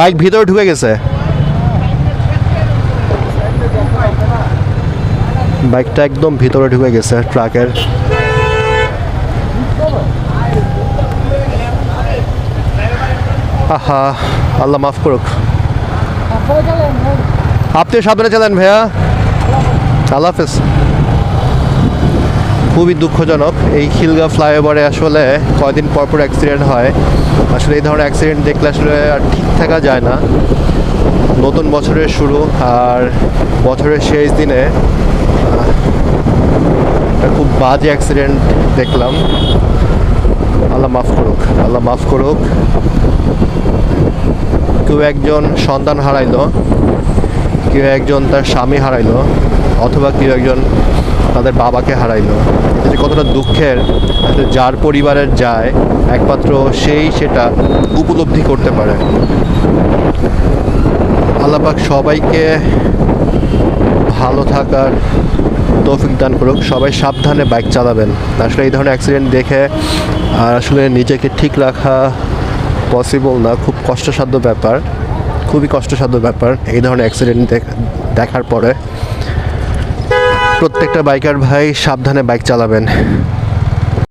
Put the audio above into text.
Bike ভিতরে ঢুকে গেছে। বাইকটা একদম ভিতরে ঢুকে গেছে ট্রাকের। আহা, আল্লাহ মাফ করুক। আপনি সাবধানে চালান ভাইয়া। আল্লাহ হাফেজ। খুবই দুঃখজনক। এই খিলগা ফ্লাইওভারে আসলে কয়দিন পর পর অ্যাক্সিডেন্ট হয়। আসলে এই ধরনের অ্যাক্সিডেন্ট দেখলে আসলে আর ঠিক থাকা যায় না। নতুন বছরের শুরু আর বছরের শেষ দিনে একটা খুব বাজে অ্যাক্সিডেন্ট দেখলাম। আল্লাহ মাফ করুক, আল্লাহ মাফ করুক। কেউ একজন সন্তান হারাইলো, কেউ একজন তার স্বামী হারাইলো, অথবা কেউ একজন তাদের বাবাকে হারাইলো। যে কতটা দুঃখের যার পরিবারের যায়, একমাত্র সেই সেটা উপলব্ধি করতে পারে। আল্লাপাক সবাইকে ভালো থাকার তৌফিক দান করুক। সবাই সাবধানে বাইক চালাবেন। আসলে এই ধরনের অ্যাক্সিডেন্ট দেখে আর আসলে নিজেকে ঠিক রাখা পসিবল না। খুব কষ্টসাধ্য ব্যাপার। খুবই কষ্টসাধ্য ব্যাপার এই ধরনের অ্যাক্সিডেন্ট দেখার পরে। প্রত্যেকটা বাইকার ভাই সাবধানে বাইক চালাবেন।